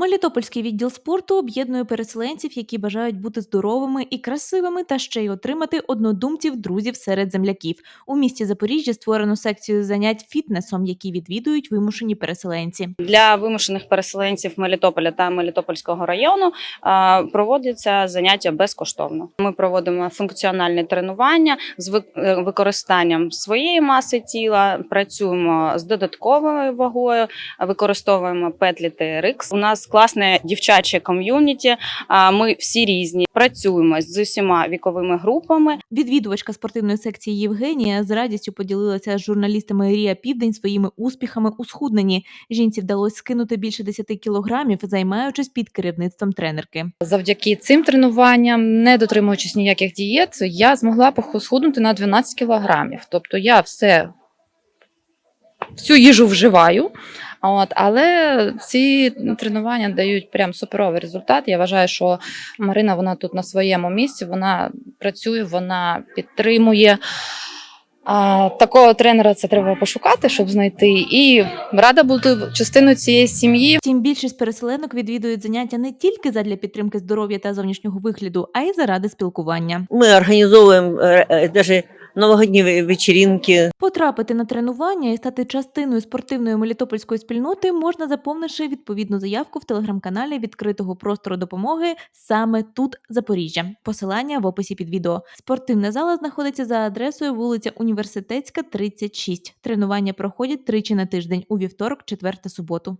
Мелітопольський відділ спорту об'єднує переселенців, які бажають бути здоровими і красивими, та ще й отримати однодумців, друзів серед земляків. У місті Запоріжжя створено секцію занять фітнесом, які відвідують вимушені переселенці. Для вимушених переселенців Мелітополя та Мелітопольського району проводяться заняття безкоштовно. Ми проводимо функціональні тренування з е, використанням своєї маси тіла, працюємо з додатковою вагою, використовуємо петлі TRX. У нас класне дівчаче ком'юніті. а Ми всі різні. Працюємо з усіма віковими групами. Відвідувачка спортивної секції Євгенія з радістю поділилася з журналістами Рія Південь своїми успіхами у схудненні. Жінці вдалося скинути більше 10 кілограмів, займаючись під керівництвом тренерки. Завдяки цим тренуванням, не дотримуючись ніяких дієт, я змогла схуднути на 12 кілограмів. Тобто я все всю їжу вживаю. От, але ці тренування дають прям суперовий результат. Я вважаю, що Марина вона тут на своєму місці, вона працює, вона підтримує. А, такого тренера це треба пошукати, щоб знайти. І рада бути частиною цієї сім'ї. Втім, більшість переселенок відвідують заняття не тільки задля підтримки здоров'я та зовнішнього вигляду, а й заради спілкування. Мы организовываем э, даже новогодние. Потрапити на тренування і стати частиною спортивної мелітопольської спільноти можна, заповнивши відповідну заявку в телеграм-каналі відкритого простору допомоги саме тут, Запоріжжя. Посилання в описі під відео. Спортивна зала знаходиться за адресою вулиця Університетська, 36. Тренування проходять тричі на тиждень у вівторок, четвер та суботу.